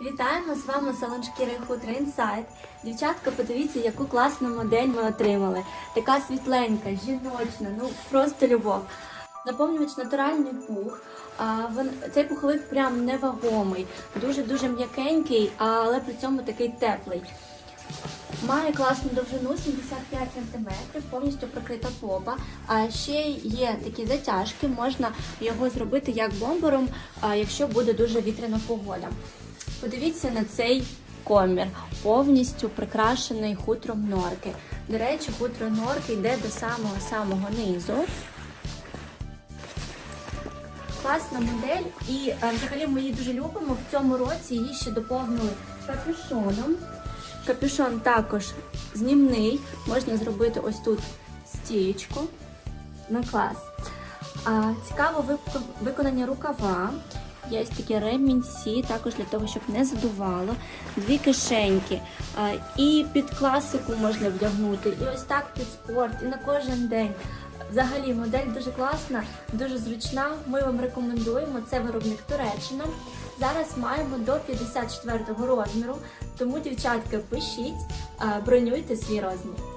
Вітаємо з вами салон шкіри хутра Інсайт. Дівчатка, подивіться, яку класну модель ми отримали. Така світленька, жіночна, ну просто любов. Наповнювач натуральний пух. А, вон- цей пуховик прям невагомий, дуже-дуже м'якенький, але при цьому такий теплий. Має класну довжину 75 см, повністю прикрита попа. А ще є такі затяжки, можна його зробити як бомбером, якщо буде дуже вітряна погода. Подивіться на цей комір, повністю прикрашений хутром норки. До речі, хутро норки йде до самого-самого низу. Класна модель, і е, взагалі ми її дуже любимо. В цьому році її ще доповнили капюшоном. Капюшон також знімний. Можна зробити ось тут стієчку. Ну клас. А, цікаво виконання рукава. Є ось такі ремінці, також для того, щоб не задувало. Дві кишеньки. І під класику можна вдягнути, і ось так під спорт, і на кожен день. Взагалі модель дуже класна, дуже зручна. Ми вам рекомендуємо. Це виробник Туреччина. Зараз маємо до 54 розміру, тому дівчатка пишіть, бронюйте свій розмір.